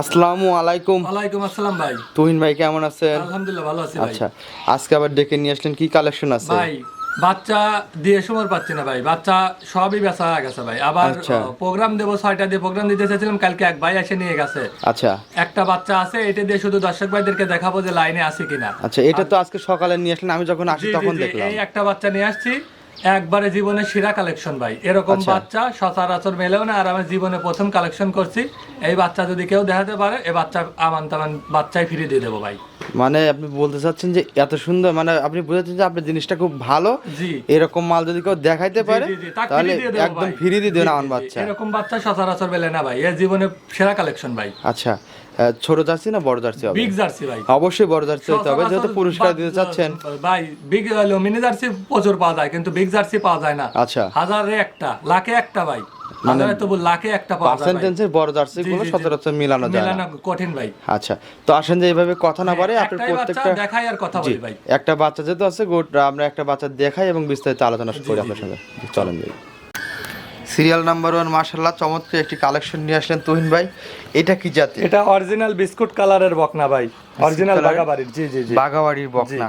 আসসালামু আলাইকুম। ওয়ালাইকুম আসসালাম ভাই। তুহিন ভাই কেমন আছেন? আলহামদুলিল্লাহ ভালো আছি ভাই। আচ্ছা আজকে আবার ডেকে নিয়ে আসলেন কি কালেকশন আছে? ভাই বাচ্চা দিয়ে সময় পাচ্ছি না ভাই। বাচ্চা সবই বেচা গেছে ভাই। আবার আচ্ছা। প্রোগ্রাম দেবো ছয়টা দিয়ে প্রোগ্রাম দিতে চাইছিলাম কালকে এক ভাই এসে নিয়ে গেছে। আচ্ছা। একটা বাচ্চা আছে এটা দিয়ে শুধু দর্শক ভাইদেরকে দেখাবো যে লাইনে আছে কিনা। আচ্ছা এটা তো আজকে সকালে নিয়ে আসলেন আমি যখন আসি তখন দেখলাম। এই একটা বাচ্চা নিয়ে আসছি। একবারে জীবনে সেরা কালেকশন ভাই। এরকম আচ্ছা। বাচ্চা সচরাচর মেলেও না আর আমি জীবনে প্রথম কালেকশন করছি। এই বাচ্চা যদি কেউ দেখাতে পারে এই বাচ্চা আমান তামান বাচ্চাই ফিরিয়ে দিয়ে দেবো ভাই। মানে আপনি বলতে চাচ্ছেন যে এত সুন্দর মানে আপনি বুঝাচ্ছেন যে আপনার জিনিসটা খুব ভালো। জি। এরকম মাল যদি কেউ দেখাইতে পারে তাহলে একদম। ফিরিয়ে দিয়ে দেবেন আমার বাচ্চা। এরকম বাচ্চা সচরাচর মেলে না ভাই এর জীবনে সেরা কালেকশন ভাই। আচ্ছা। ছোট জার্সি না বড় জার্সি হবে? বিগ জার্সি ভাই। অবশ্যই বড় জার্সি হতে হবে যেহেতু পুরস্কার দিতে চাচ্ছেন। ভাই বিগ মিনি জার্সি প্রচুর পাওয়া যায় কিন্তু বিগ জার্সি পাওয়া যায় না। আচ্ছা। হাজারে একটা লাখে একটা ভাই। হাজারে তবু লাখে একটা পাওয়া যায় ভাই। বড় জার্সি গুলো জি, জি। সচরাচর মিলানো যায় না। কঠিন ভাই। আচ্ছা তো আসেন যে এইভাবে কথা না পারে আপনার বাচ্চা প্রত্যেকটা দেখাই আর কথা বলি ভাই। একটা বাচ্চা যেহেতু আছে আমরা একটা বাচ্চা দেখাই এবং বিস্তারিত আলোচনা করি আপনার জি, চলেন যাই সিরিয়াল নাম্বার ওয়ান মার্শাল্লাহ চমৎকার একটি কালেকশন নিয়ে আসলেন তুহিন ভাই। এটা কি জাতি? এটা অরিজিনাল বিস্কুট কালারের বকনা ভাই। অরিজিনাল বাগাবাড়ির জি জি জি। বাঘাবাড়ির বকনা।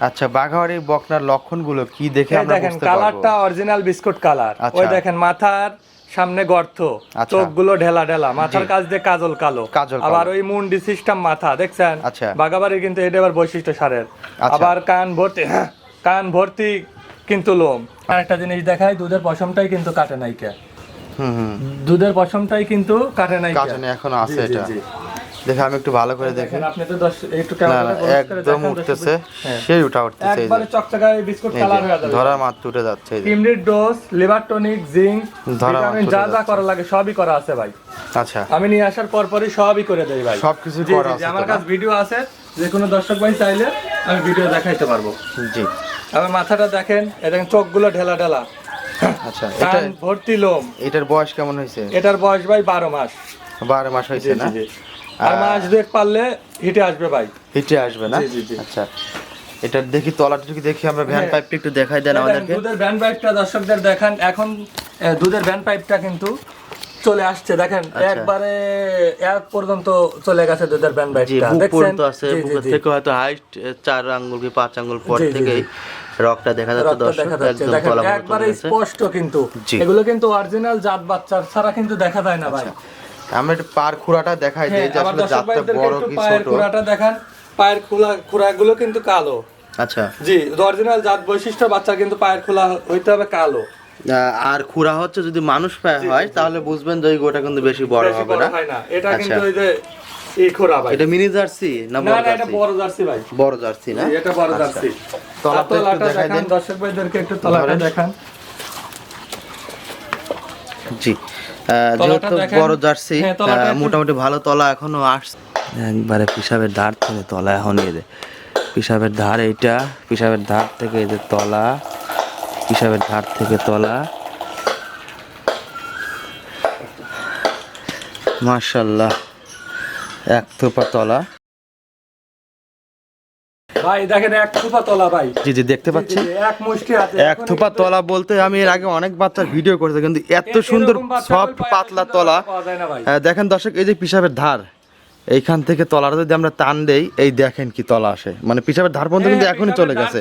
আচ্ছা বাঘাবাড়ির বকনার লক্ষণগুলো কি দেখে আমরা দেখেন বুঝতে পারব। কালারটা অরিজিনাল বিস্কুট কালার। আচ্ছা। ওই দেখেন মাথার সামনে গর্ত। আচ্ছা। চোখগুলো ঢেলা ঢেলা। মাথার কাছ দিয়ে কাজল কালো। কাজল আবার ওই মুন্ডি সিস্টেম মাথা দেখছেন? আচ্ছা। বাগাবাড়ির কিন্তু এটা আবার বৈশিষ্ট্য সারের। আবার কান ভর্তি হ্যাঁ, কান ভর্তি কিন্তু লোম। আর একটা জিনিস দেখায় দুধের পশমটাই কিন্তু কাটে নাই কে হুম হুম দুধের পশমটাই কিন্তু কাটে নাই কে। কাটানে এখনও আছে এটা। দেখে আমি একটু ভালো করে দেখেন আপনি তো একটু একদম উঠতেছে। হ্যাঁ। সেই উঠা উঠতেছে একবারে চকচকা বিস্কুট কালার হয়ে যাবে। ধরা মাত্র উঠে যাচ্ছে এই dose liver tonic zinc vitamin যা যা করা লাগে সবই করা আছে ভাই। আচ্ছা। আমি নিয়ে আসার পর পরই সবই করে দেই ভাই। সবকিছু করা আছে জি, আমার কাছে ভিডিও আছে যে কোনো দর্শক ভাই চাইলে আমি ভিডিও দেখাইতে পারব। জি। আমার মাথাটা দেখেন এ দেখেন চোখগুলো ঢেলা ঢেলা। আচ্ছা এটা ভর্তি লোম। এটার বয়স কেমন হয়েছে? এটার বয়স ভাই বারো মাস। বারো মাস হয়েছে না। আর মাস দুয়েক পারলে হিটে আসবে ভাই। হিটে আসবে না। আচ্ছা এটা দেখি তলাটুকু দেখি আমরা ভ্যান। পাইপটা একটু দেখাই দেন আমাদেরকে। দুধের ভ্যান পাইপটা দর্শকদের দেখান। এখন দুধের ভ্যান পাইপটা কিন্তু চলে আসছে দেখেন আচ্ছা। একবারে এক পর্যন্ত চলে গেছে দুধের ভ্যান জি পাইপটা দেখছেন? আছে। থেকে হয়তো হাইট চার আঙ্গুল কি পাঁচ আঙ্গুল পর থেকেই রকটা দেখা যাচ্ছে দর্শক একদম একবারে স্পষ্ট কিন্তু। এগুলো কিন্তু অরিজিনাল জাত বাচ্চার ছাড়া কিন্তু দেখা যায় না ভাই। আমরা একটু পার খুঁড়াটা দেখাই দিই হ্যাঁ, যে আসলে জাতটা বড় কি পায়ের ছোট? খুরাটা দেখান। পায়ের খোলা কিন্তু কালো। আচ্ছা। জি অরিজিনাল জাত বৈশিষ্ট্য বাচ্চা কিন্তু পায়ের খোলা হইতে হবে কালো। আর খুরা হচ্ছে যদি মানুষ পায় হয় তাহলে বুঝবেন যে গোটা কিন্তু বেশি বড় হবে না। এটা আচ্ছা। কিন্তু ওই যে এই খোরা ভাই। এটা মিনি জার্সি না বড় না এটা বড় জার্সি ভাই। বড় জার্সি না? এটা বড় আচ্ছা। জার্সি। তলাটা আর তলাটা একটু দেখাই দেন। দর্শক ভাইদেরকে একটু তলাটা দেখান। জি। যেহেতু বড় জার্সি হ্যাঁ, মোটামুটি ভালো তলা এখনও আসছে একবারে পিসাবের ধার থেকে তলা এখন এই যে পিসাবের ধার এইটা পিসাবের ধার থেকে এই যে তলা। পিসাবের ধার থেকে তলা। এক থোপা তলা। ভাই দেখেন এক থুপা তলা ভাই। জি জি দেখতে পাচ্ছেন? এক মুষ্টি হাতে। এক থোপা তলা বলতে আমি এর আগে অনেক বাচ্চার ভিডিও করেছি কিন্তু এত সুন্দর সফট পাতলা তলা। আহ, দেখেন দর্শক এই যে পিসাবের ধার এইখান থেকে তলাটা যদি আমরা টান দেই এই দেখেন কি তলা আসে। মানে পিসাবের ধার পর্যন্ত কিন্তু হ্যাঁ, এখনই চলে গেছে।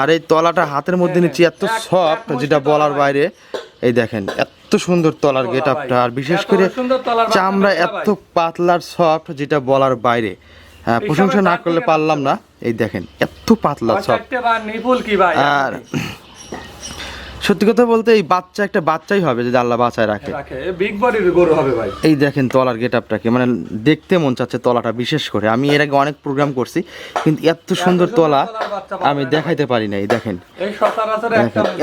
আর এই তলাটা হাতের মধ্যে হ্যাঁ, নিচ্ছি এত সফট যেটা বলার বাইরে। এই দেখেন এত সুন্দর তলার গেট আপটা আর বিশেষ করে চামড়া এত পাতলার সফট যেটা বলার বাইরে। হ্যাঁ, প্রশংসা না করলে পারলাম না। এই দেখেন এত পাতলা সফট। আর সত্যি কথা বলতে এই বাচ্চা একটা বাচ্চাই হবে যদি আল্লাহ বাঁচায় রাখে। বিগ বডির গরু হবে ভাই। এই দেখেন তলার গেট আপটাকে মানে দেখতে মন চাচ্ছে তলাটা বিশেষ করে। আমি এর আগে অনেক প্রোগ্রাম করছি কিন্তু এত সুন্দর তলা আমি দেখাইতে পারি নাই দেখেন।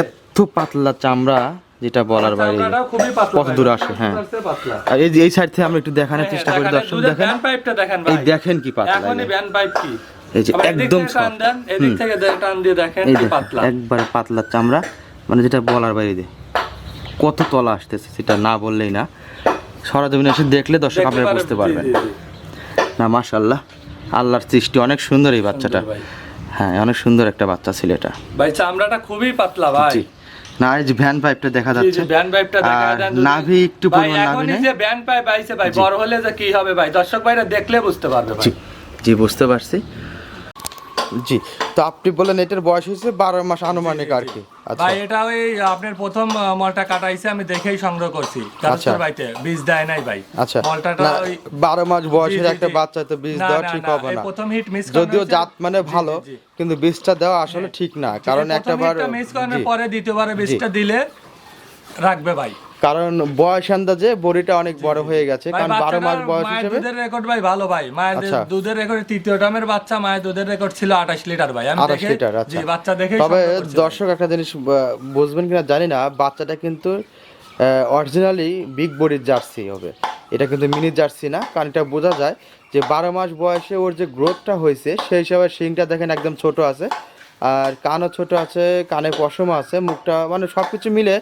এত পাতলা চামড়া যেটা বলার বাইরে কত দূর আসে, হ্যাঁ। আর এই এই সাইড থেকে আমরা একটু দেখানোর চেষ্টা করি দেখেন, দর্শক দেখেন এই দেখেন কি পাতলা এই যে। একদম একবারে পাতলা চামড়া। মানে যেটা বলার বাইরে কত তলা আসতেছে সেটা না বললেই না। সরাজমিনে এসে দেখলে দর্শক আপনারা বুঝতে পারবেন। না মাশাল্লাহ আল্লাহর সৃষ্টি অনেক সুন্দর এই বাচ্চাটা। হ্যাঁ অনেক সুন্দর একটা বাচ্চা ছিল এটা। ভাই চামড়াটা খুবই পাতলা ভাই। না এই যে ভ্যান পাইপটা দেখা যাচ্ছে। ব্যান্ড পাইপটা দেখা যদি- নাভি একটু পরিমাণ নাভি নেই। যে ব্যান্ড পাইপ আইছে ভাই বড় হলে যে কি হবে ভাই? দর্শক ভাইরা দেখলে বুঝতে পারবে ভাই। জি বুঝতে পারছি। জি। তো আপনি বললেন এটার বয়স হয়েছে বারো মাস আনুমানিক আর কি। আচ্ছা। ভাই এটা ওই আপনার প্রথম মলটা কাটাইছে আমি দেখেই সংগ্রহ করছি। আচ্ছা। বাড়িতে বীজ দেয় নাই ভাই। আচ্ছা। মলটাটা ওই বারো মাস বয়সের একটা বাচ্চা তো বীজ দেওয়া ঠিক হবে না। প্রথম হিট মিস যদিও জাত মানে ভালো। কিন্তু বীজটা দেওয়া আসলে ঠিক না। কারণ একটা বার মিস করানোর জি, পরে দ্বিতীয়বারে বীজটা দিলে রাখবে ভাই। কারণ বয়স আন্দাজে বড়িটা অনেক বড় হয়ে গেছে কারণ বারো মাস বয়স হিসেবে দুধের রেকর্ড ভাই ভালো ভাই। মায়ের আচ্ছা। দুধের রেকর্ড তৃতীয় টামের বাচ্চা মায়ের দুধের রেকর্ড ছিল আঠাশ লিটার ভাই। আমি আঠাশ দেখে লিটার আচ্ছা। জি বাচ্চা দেখে তবে দর্শক একটা জিনিস বুঝবেন কিনা জানি না বাচ্চাটা কিন্তু অরিজিনালি বিগ বডির জার্সি হবে। এটা কিন্তু মিনি জার্সি না কারণ এটা বোঝা যায় যে বারো মাস বয়সে ওর যে গ্রোথটা হয়েছে সেই হিসাবে শিংটা দেখেন একদম ছোট আছে। আর কানও ছোট আছে কানে পশম আছে মুখটা মানে সব কিছু মিলে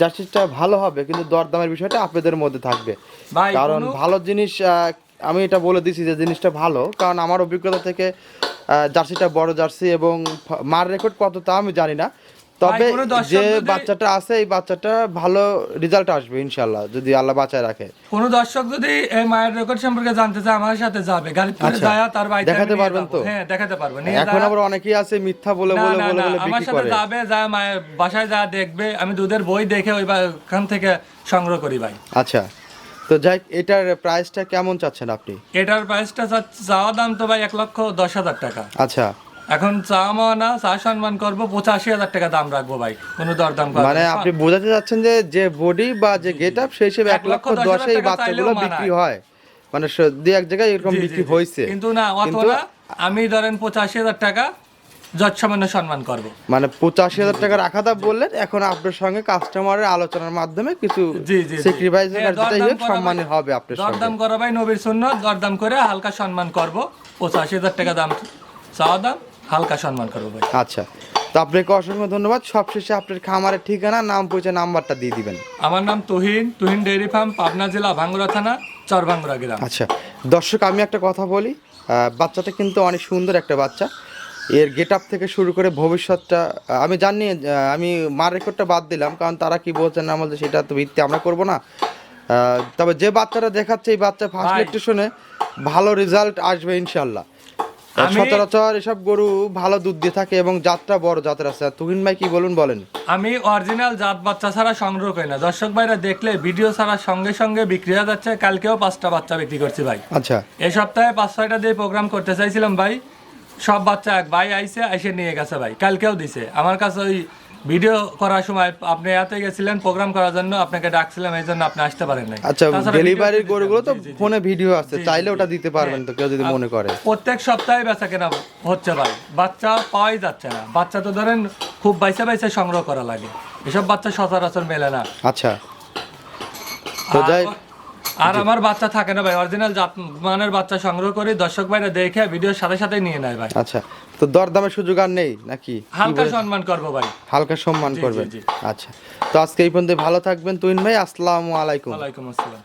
জার্সিটা ভালো হবে কিন্তু দরদামের বিষয়টা আপনাদের মধ্যে থাকবে। কারণ ভালো জিনিস আহ, আমি এটা বলে দিছি যে জিনিসটা ভালো কারণ আমার অভিজ্ঞতা থেকে আহ, জার্সিটা বড় জার্সি এবং মার রেকর্ড কত তা আমি জানি না। তবে যে বাচ্চাটা আছে এই বাচ্চাটা ভালো রেজাল্ট আসবে ইনশাল্লাহ যদি আল্লাহ বাঁচায় রাখে। কোন দর্শক যদি এই মায়ের রেকর্ড সম্পর্কে জানতে চায় আমার সাথে যাবে। গাড়ি করে আচ্ছা। যায় তার বাড়িতে দেখাতে পারবেন তো? হ্যাঁ দেখাতে পারব এখন আবার অনেকেই আছে মিথ্যা বলে না, বলে বলে না, বলে আমার সাথে যাবে যা মায়ের বাসায় যা দেখবে আমি দুধের বই দেখে ওই ওখান থেকে সংগ্রহ করি ভাই। আচ্ছা তো যাই এটার প্রাইসটা কেমন চাচ্ছেন আপনি? এটার প্রাইসটা চাওয়া দাম তো ভাই এক লক্ষ দশ হাজার টাকা। আচ্ছা এখন চা না চা সম্মান করব পঁচাশি হাজার টাকা দাম রাখব ভাই। কোনো দরদাম মানে আপনি বোঝাতে যাচ্ছেন যে যে বডি বা যে গেট আপ সেই হিসেবে এক লক্ষ লক্ষ দশে এই বাচ্চাগুলো বিক্রি হয়। মানে দুই এক জায়গায় এরকম বিক্রি হয়েছে। কিন্তু না অত না আমি ধরেন পঁচাশি হাজার টাকা যৎ সামান্য সম্মান করব। মানে পঁচাশি হাজার টাকা রাখা বললেন এখন আপনার সঙ্গে কাস্টমারের আলোচনার মাধ্যমে কিছু। স্যাক্রিফাইস হ্যাঁ, যেটাই দরদাম হোক করা হবে আপনার সঙ্গে। দরদাম করা ভাই নবীর শূন্য দরদাম করে হালকা সম্মান করব। পঁচাশি হাজার টাকা দাম চাওয়া দাম। হালকা সম্মান করব ভাই। আচ্ছা তো আপনাকে অসংখ্য ধন্যবাদ। সবশেষে আপনার খামারের ঠিকানা নাম পরিচয় নাম্বারটা দিয়ে দিবেন। আমার নাম তুহিন তুহিন ডেইরি ফার্ম পাবনা জেলা ভাঙ্গুরা থানা চরভাঙ্গুরা গ্রাম। আচ্ছা দর্শক আমি একটা কথা বলি আহ, বাচ্চাটা কিন্তু অনেক সুন্দর একটা বাচ্চা। এর গেট আপ থেকে শুরু করে ভবিষ্যৎটা আহ, আমি জানি আহ, আমি মার রেকর্ডটা বাদ দিলাম কারণ তারা কি বলছেন না বলছে সেটা তো ভিত্তি আমরা করব না। আহ, তবে যে বাচ্চাটা দেখাচ্ছে এই বাচ্চা ফার্স্ট। ইলেকট্রিশনে ভালো রেজাল্ট আসবে ইনশাল্লাহ সচরাচর এসব গরু ভালো দুধ দিয়ে থাকে এবং বড় জাতের আছে। তুহিন ভাই কি বলুন বলেন। আমি অরিজিনাল জাত বাচ্চা ছাড়া সংগ্রহ করি না। দর্শক ভাইরা দেখলে ভিডিও ছাড়া সঙ্গে সঙ্গে বিক্রি হয়ে যাচ্ছে। কালকেও পাঁচটা বাচ্চা বিক্রি করছি ভাই। আচ্ছা। এই সপ্তাহে পাঁচ ছয়টা দিয়ে প্রোগ্রাম করতে চাইছিলাম ভাই। সব বাচ্চা এক ভাই আইসে আইসে নিয়ে গেছে ভাই। কালকেও দিছে। আমার কাছে ওই ভিডিও করার সময় আপনি এতে গেছিলেন প্রোগ্রাম করার জন্য আপনাকে ডাকছিলাম এই জন্য আপনি আসতে পারেন নাই। আচ্ছা ডেলিভারির গরুগুলো তো। ফোনে ভিডিও আছে চাইলে ওটা দিতে পারবেন তো কেউ যদি মনে করে। প্রত্যেক সপ্তাহে বেচা কেনা হচ্ছে ভাই। বাচ্চা পাওয়াই যাচ্ছে না। বাচ্চা তো ধরেন খুব বাইসে বাইসে সংগ্রহ করা লাগে। এসব বাচ্চা সচরাচর মেলে না। আচ্ছা। তো যাই আর আমার বাচ্চা থাকে না ভাই অরিজিনাল জাত মানের বাচ্চা সংগ্রহ করে দর্শক ভাইরা দেখে ভিডিওর সাথে সাথে নিয়ে নেয় ভাই। আচ্ছা তো দরদামের সুযোগ আর নেই নাকি? হালকা সম্মান করব ভাই। হালকা সম্মান করবেন। আচ্ছা তো আজকে এই পর্যন্ত ভালো থাকবেন তুইন ভাই আসসালামু আলাইকুম। ওয়ালাইকুম আসসালাম।